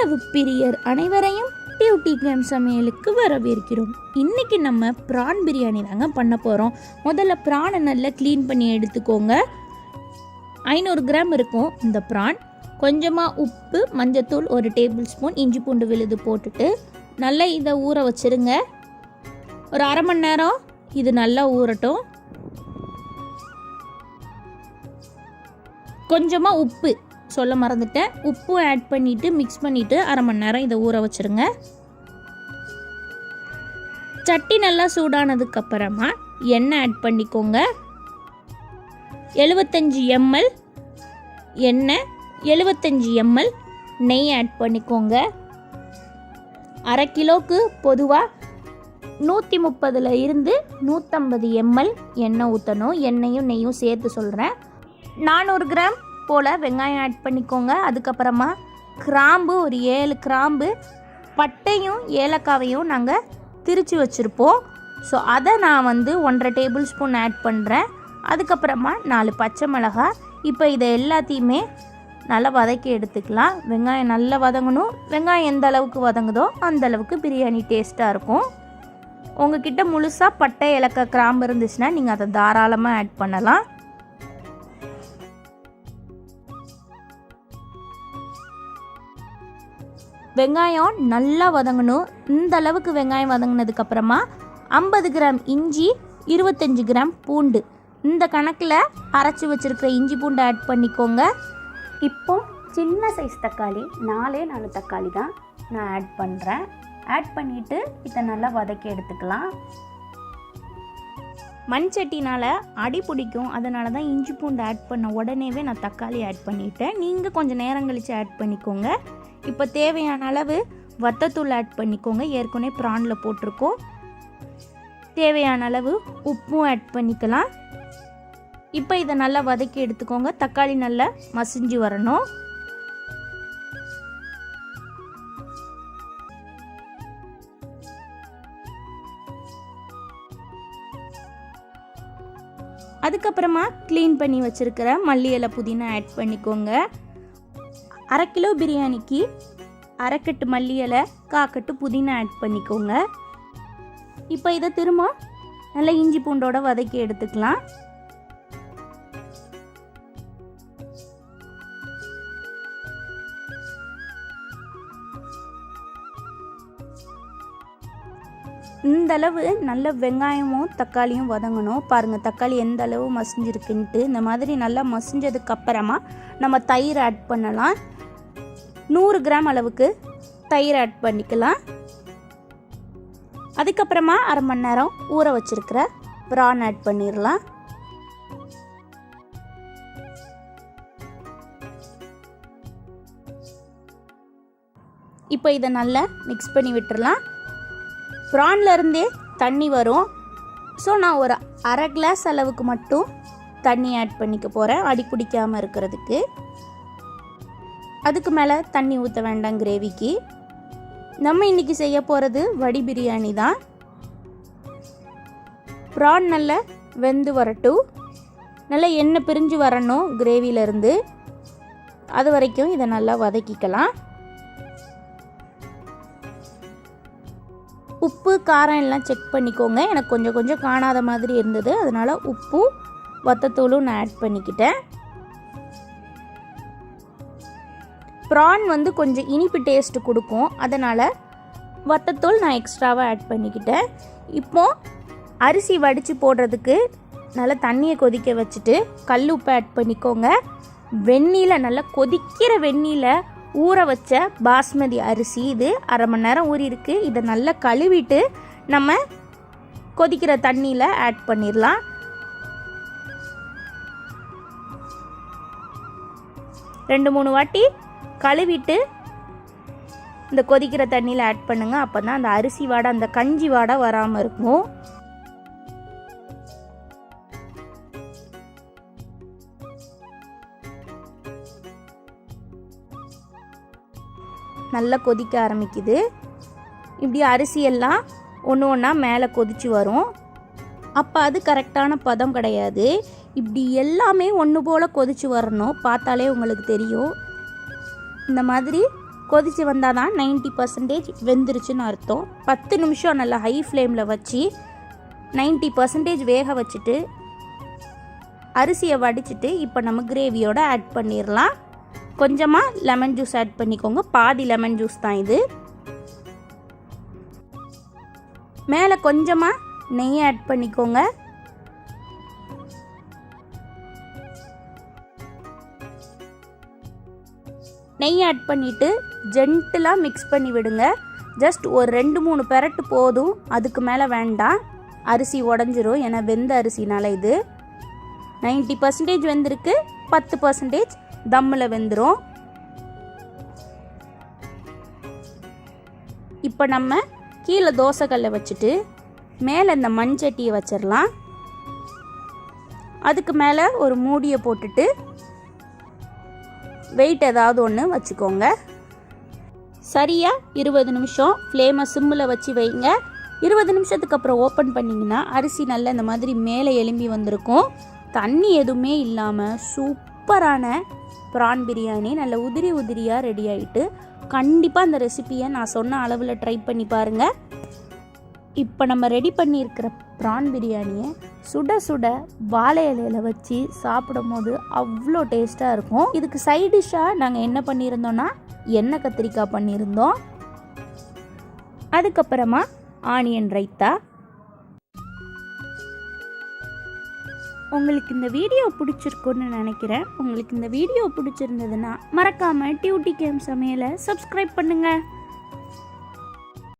உணவு பிரியர் அனைவரையும் டியூட்டி கேம் சமையலுக்கு வரவேற்கிறோம். இன்னைக்கு நம்ம ப்ரான் பிரியாணி தாங்க பண்ண போகிறோம் முதல்ல ப்ரானை நல்லா க்ளீன் பண்ணி எடுத்துக்கோங்க. ஐநூறு கிராம் இருக்கும் இந்த ப்ரான் கொஞ்சமாக உப்பு மஞ்சத்தூள் ஒரு டேபிள் ஸ்பூன் இஞ்சி பூண்டு விழுது போட்டுட்டு நல்லா இதை ஊற வச்சிருங்க. ஒரு அரை மணி நேரம் இது நல்லா ஊறட்டும். கொஞ்சமாக உப்பு சொல்ல மறந்துட்டேன். உப்பும் ஆட் பண்ணிவிட்டு மிக்ஸ் பண்ணிவிட்டு அரை மணி நேரம் இதை ஊற வச்சுருங்க. சட்டி நல்லா சூடானதுக்கப்புறமா எண்ணெய் ஆட் பண்ணிக்கோங்க. எழுபத்தஞ்சி எம்எல் எண்ணெய் எழுபத்தஞ்சி எம்எல் நெய் ஆட் பண்ணிக்கோங்க. அரை கிலோக்கு பொதுவாக நூற்றி முப்பதில் இருந்து நூற்றம்பது எம்எல் எண்ணெய் ஊற்றணும் எண்ணெயும் நெய்யும் சேர்த்து சொல்கிறேன் நானூறு கிராம் போல் வெங்காயம் ஆட் பண்ணிக்கோங்க. அதுக்கப்புறமா கிராம்பு ஒரு ஏழு கிராம்பு பட்டையும் ஏலக்காவையும் நாங்கள் திரித்து வச்சுருப்போம். ஸோ அதை நான் வந்து ஒன்றரை டேபிள் ஸ்பூன் ஆட் பண்ணுறேன் அதுக்கப்புறமா நாலு பச்சை மிளகாய் இப்போ இதை எல்லாத்தையுமே நல்லா வதக்கி எடுத்துக்கலாம். வெங்காயம் நல்லா வதங்கணும். வெங்காயம் எந்த அளவுக்கு வதங்குதோ அந்த அளவுக்கு பிரியாணி டேஸ்ட்டாக இருக்கும். உங்ககிட்ட முழுசாக பட்டை இலக்க கிராம்பு இருந்துச்சுன்னா நீங்கள் அதை தாராளமாக ஆட் பண்ணலாம். வெங்காயம் நல்லா வதங்கணும். இந்த அளவுக்கு வெங்காயம் வதங்கினதுக்கு அப்புறமா ஐம்பது கிராம் இஞ்சி இருபத்தஞ்சி கிராம் பூண்டு. இந்த கணக்கில் அரைச்சி வச்சுருக்கிற இஞ்சி பூண்டு ஆட் பண்ணிக்கோங்க. இப்போ சின்ன சைஸ் தக்காளி நாலே நாலு தக்காளி தான் நான் ஆட் பண்ணுறேன் ஆட் பண்ணிவிட்டு இதை நல்லா வதக்கி எடுத்துக்கலாம். மண் சட்டினால் அடி பிடிக்கும். அதனால தான் இஞ்சி பூண்டு ஆட் பண்ண உடனேவே நான் தக்காளி ஆட் பண்ணிட்டேன். நீங்கள் கொஞ்சம் நேரம் கழித்து ஆட் பண்ணிக்கோங்க. இப்போ தேவையான அளவு வத்தத்தூள் ஆட் பண்ணிக்கோங்க. ஏற்கனவே ப்ரானில் போட்டிருக்கோம். தேவையான அளவு உப்பும் ஆட் பண்ணிக்கலாம். இப்போ இதை நல்லா வதக்கி எடுத்துக்கோங்க. தக்காளி நல்லா மசிஞ்சு வரணும். அதுக்கப்புறமா க்ளீன் பண்ணி வச்சுருக்கிற மல்லி இலை புதினா ஆட் பண்ணிக்கோங்க. அரை கிலோ பிரியாணிக்கு அரைக்கட்டு மல்லி இலை காக்கட்டு புதினா ஆட் பண்ணிக்கோங்க. இப்போ இதை திரும்ப நல்லா இஞ்சி பூண்டோட வதக்கி எடுத்துக்கலாம். இந்த அளவு நல்ல வெங்காயமும் தக்காளியும் வதங்கணும். பாருங்கள் தக்காளி எந்த அளவு மசிஞ்சிருக்குன்ட்டு. இந்த மாதிரி நல்லா மசிஞ்சதுக்கு அப்புறமா நம்ம தயிர் ஆட் பண்ணலாம். நூறு கிராம் அளவுக்கு தயிர் ஆட் பண்ணிக்கலாம். அதுக்கப்புறமா அரை மணி நேரம் ஊற வச்சிருக்கிற ப்ரான் ஆட் பண்ணிடலாம். இப்போ இதை நல்லா மிக்ஸ் பண்ணி விட்டுறலாம் ப்ரான்ல இருந்தே தண்ணி வரும். ஸோ நான் ஒரு அரை கிளாஸ் அளவுக்கு மட்டும் தண்ணி ஆட் பண்ணிக்க போகிறேன் அடி பிடிக்காமல் இருக்கிறதுக்கு. அதுக்கு மேலே தண்ணி ஊற்ற வேண்டாம் கிரேவிக்கு நம்ம இன்னைக்கு செய்ய போகிறது வடி பிரியாணி தான். ப்ரான் நல்லா வெந்து வரட்டும். நல்லா எண்ணெய் பிரிஞ்சு வரணும் கிரேவியிலேருந்து அது வரைக்கும் இதை நல்லா வதக்கிக்கலாம். உப்பு காரம் எல்லாம் செக் பண்ணிக்கோங்க. எனக்கு கொஞ்சம் கொஞ்சம் காணாத மாதிரி இருந்தது. அதனால் உப்பும் வத்தத்தூளும் நான் ஆட் பண்ணிக்கிட்டேன். ப்ரான் வந்து கொஞ்சம் இனிப்பு டேஸ்ட்டு கொடுக்கும். அதனால் வத்தத்தூள் நான் எக்ஸ்ட்ராவாக ஆட் பண்ணிக்கிட்டேன். இப்போது அரிசி வடித்து போடுறதுக்கு நல்லா தண்ணியை கொதிக்க வச்சுட்டு கல் உப்பு ஆட் பண்ணிக்கோங்க. வெந்நீல நல்லா கொதிக்கிற வெந்நீல ஊற வச்ச பாஸ்மதி அரிசி இது அரை மணி நேரம் ஊறி இருக்கு. இதை நல்லா கழுவிட்டு நம்ம கொதிக்கிற தண்ணியில் ஆட் பண்ணிடலாம். ரெண்டு மூணு வாட்டி கழுவிட்டு இந்த கொதிக்கிற தண்ணியில் ஆட் பண்ணுங்க. அப்போ தான் அந்த அரிசி வாடை அந்த கஞ்சி வாடை வராமல் இருக்கும். நல்லா கொதிக்க ஆரம்பிக்குது. இப்படி அரிசியெல்லாம் ஒன்று ஒன்றா மேலே கொதிச்சு வரும். அப்போ அது கரெக்டான பதம் கிடையாது. இப்படி எல்லாமே ஒன்று போல் கொதிச்சு வரணும். பார்த்தாலே உங்களுக்கு தெரியும். இந்த மாதிரி கொதித்து வந்தால் தான் நைன்ட்டி பர்சன்டேஜ் வெந்துருச்சுன்னு அர்த்தம். பத்து நிமிஷம் நல்லா ஹை ஃப்ளேமில் வச்சு நைன்ட்டி பர்சன்டேஜ் வேக வச்சுட்டு அரிசியை வடிச்சிட்டு இப்போ நம்ம கிரேவியோடு ஆட் பண்ணிடலாம் கொஞ்சமாக லெமன் ஜூஸ் ஆட் பண்ணிக்கோங்க. பாதி லெமன் ஜூஸ் தான் இது. மேலே கொஞ்சமாக நெய் ஆட் பண்ணிக்கோங்க. நெய் ஆட் பண்ணிவிட்டு ஜென்டிலாக மிக்ஸ் பண்ணி விடுங்க. ஜஸ்ட் ஒரு ரெண்டு மூணு பெரட்டு போதும். அதுக்கு மேலே வேண்டாம். அரிசி உடஞ்சிரும். ஏன்னா வெந்த அரிசினால இது. நைன்ட்டி பர்சன்டேஜ் வெந்திருக்கு. பத்து பர்சன்டேஜ் தம்மில் வெந்துடும் இப்போ நம்ம கீழே தோசைக்கல்லை வச்சுட்டு மேலே இந்த மண்சட்டியை வச்சிடலாம் அதுக்கு மேலே ஒரு மூடியை போட்டுட்டு வெயிட் ஏதாவது ஒன்று வச்சுக்கோங்க. சரியாக இருபது நிமிஷம். ஃப்ளேமை சிம்மில் வச்சு வைங்க. இருபது நிமிஷத்துக்கு அப்புறம் ஓப்பன் பண்ணிங்கன்னா அரிசி நல்லா இந்த மாதிரி மேலே எலும்பி வந்திருக்கும். தண்ணி எதுவுமே இல்லாமல் சூப்பரான ப்ரான் பிரியாணி நல்ல உதிரி உதிரியாக ரெடி ஆகிட்டு கண்டிப்பாக அந்த ரெசிபியை நான் சொன்ன அளவில் ட்ரை பண்ணி பாருங்கள் இப்போ நம்ம ரெடி பண்ணியிருக்கிற ப்ரான் பிரியாணியை சுட சுட வாழை இலையில வச்சு சாப்பிடும் போது அவ்வளோ டேஸ்ட்டாக இருக்கும். இதுக்கு சைட் டிஷ்ஷாக நாங்கள் என்ன பண்ணியிருந்தோன்னா எண்ணெய் கத்திரிக்காய் பண்ணியிருந்தோம். அதுக்கப்புறமா ஆனியன் ரைத்தா உங்களுக்கு இந்த வீடியோ பிடிச்சிருக்குன்னு நினைக்கிறேன். உங்களுக்கு இந்த வீடியோ பிடிச்சிருந்ததுன்னா மறக்காமல் டியூட்டி கேம் சமையலை சப்ஸ்கிரைப் பண்ணுங்கள்